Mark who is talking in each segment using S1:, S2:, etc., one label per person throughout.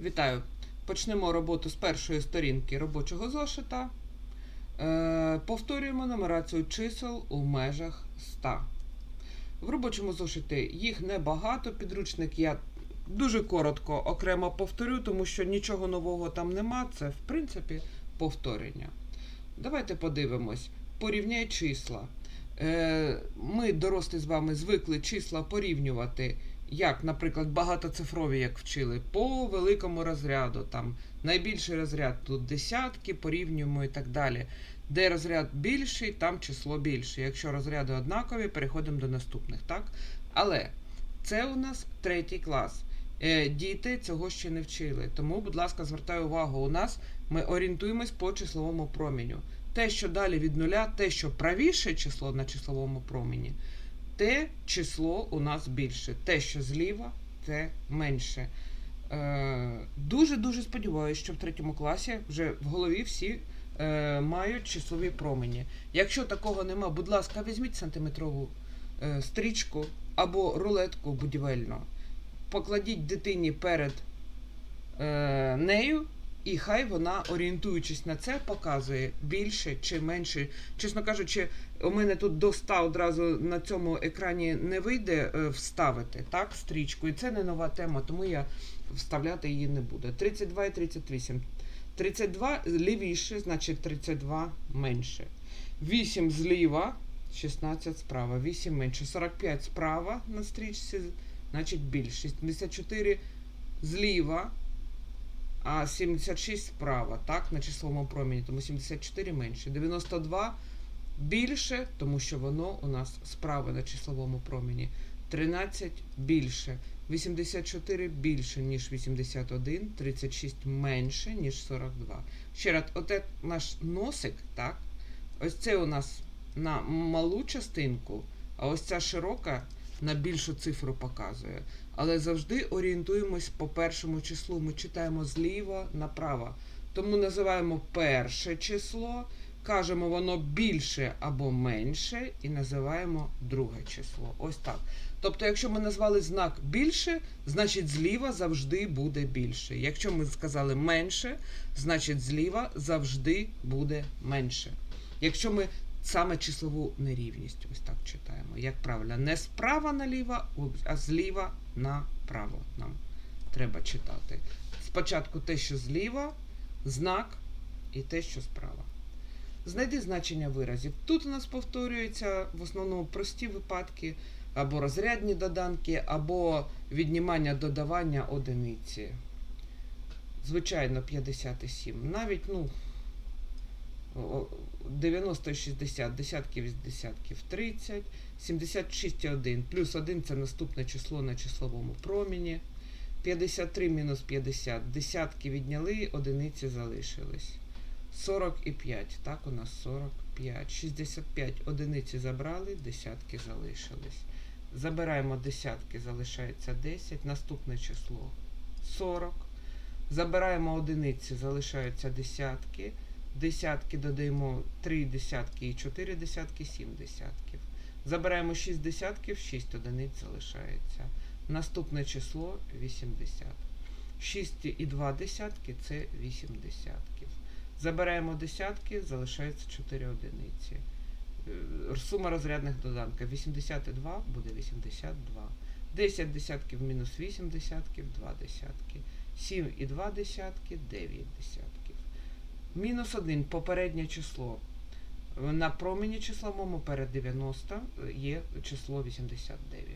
S1: Вітаю! Почнемо роботу з першої сторінки робочого зошита. Е, повторюємо нумерацію чисел у межах 100. В робочому зошиті їх небагато. Підручник я дуже коротко окремо повторю, тому що нічого нового там нема. Це, в принципі, повторення. Давайте подивимось. Порівняй числа. Е, ми, дорослі, з вами звикли числа порівнювати як, наприклад, багатоцифрові, як вчили, по великому розряду. Там найбільший розряд тут десятки, порівнюємо і так далі. Де розряд більший, там число більше. Якщо розряди однакові, переходимо до наступних. так? Але це у нас третій клас. Е, Діти цього ще не вчили. Тому, будь ласка, звертаю увагу, у нас ми орієнтуємось по числовому проміню. Те, що далі від нуля, те, що правіше число на числовому промені, те число у нас більше. Те, що зліва, те менше. Е, Дуже-дуже сподіваюся, що в третьому класі вже в голові всі е, мають числові промені. Якщо такого нема, будь ласка, візьміть сантиметрову е, стрічку або рулетку будівельну, покладіть дитині перед е, нею. І хай вона, орієнтуючись на це, показує більше чи менше. Чесно кажучи, у мене тут до 100 одразу на цьому екрані не вийде е, вставити так, стрічку. І це не нова тема, тому я вставляти її не буду. 32 і 38. 32 лівіше, значить 32 менше. 8 зліва, 16 справа. 8 менше. 45 справа на стрічці, значить більше. 74 зліва. А 76 справа, так, на числовому промені, тому 74 менше. 92 більше, тому що воно у нас справа на числовому промені. 13 більше. 84 більше, ніж 81, 36 менше, ніж 42. Ще раз, оте наш носик, так? Ось це у нас на малу частинку, а ось ця широка на більшу цифру показує. Але завжди орієнтуємось по першому числу. Ми читаємо зліва направо. Тому називаємо перше число, кажемо воно більше або менше, і називаємо друге число. Ось так. Тобто, якщо ми назвали знак більше, значить зліва завжди буде більше. Якщо ми сказали менше, значить зліва завжди буде менше. Якщо ми саме числову нерівність ось так читаємо. Як правильно, не справа наліво, а зліва направо нам треба читати. Спочатку те, що зліва, знак і те, що справа. Знайди значення виразів. Тут у нас повторюються в основному прості випадки, або розрядні доданки, або віднімання додавання одиниці. Звичайно, 57. Навіть, ну, о- 90 і 60, десятків із десятків 30, 76,1. Плюс 1 це наступне число на числовому проміні. 53 мінус 50. Десятки відняли, одиниці залишились. 45. Так, у нас 45. 65 одиниці забрали, десятки залишились. Забираємо десятки, залишається 10. Наступне число 40. Забираємо одиниці, залишаються десятки. Десятки додаємо 3 десятки і 4 десятки, 7 десятків. Забираємо 6 десятків, 6 одиниць залишається. Наступне число 80. 6 і 2 десятки це 8 десятків. Забираємо десятки, залишається 4 одиниці. Е, Сума розрядних доданків 82 буде 82. 10 десятків мінус 8 десятків, 2 десятки. 7 і 2 десятки, 9 десятків. Мінус 1 попереднє число. На промені числовому перед 90 є число 89.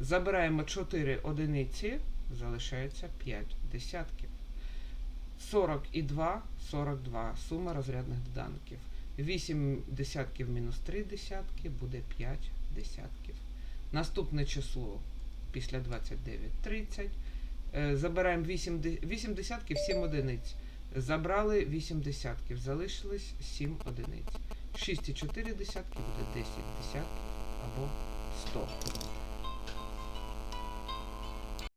S1: Забираємо 4 одиниці, залишається 5 десятків. 40 і 2 42. Сума розрядних доданків. 8 десятків мінус 3 десятки буде 5 десятків. Наступне число після 29 30. Е, Забираємо 8, де- 8 десятків, 7 одиниць. Забрали 8 десятків, залишилось 7 одиниць. 6 і 4 десятки буде 10 десятків або 100.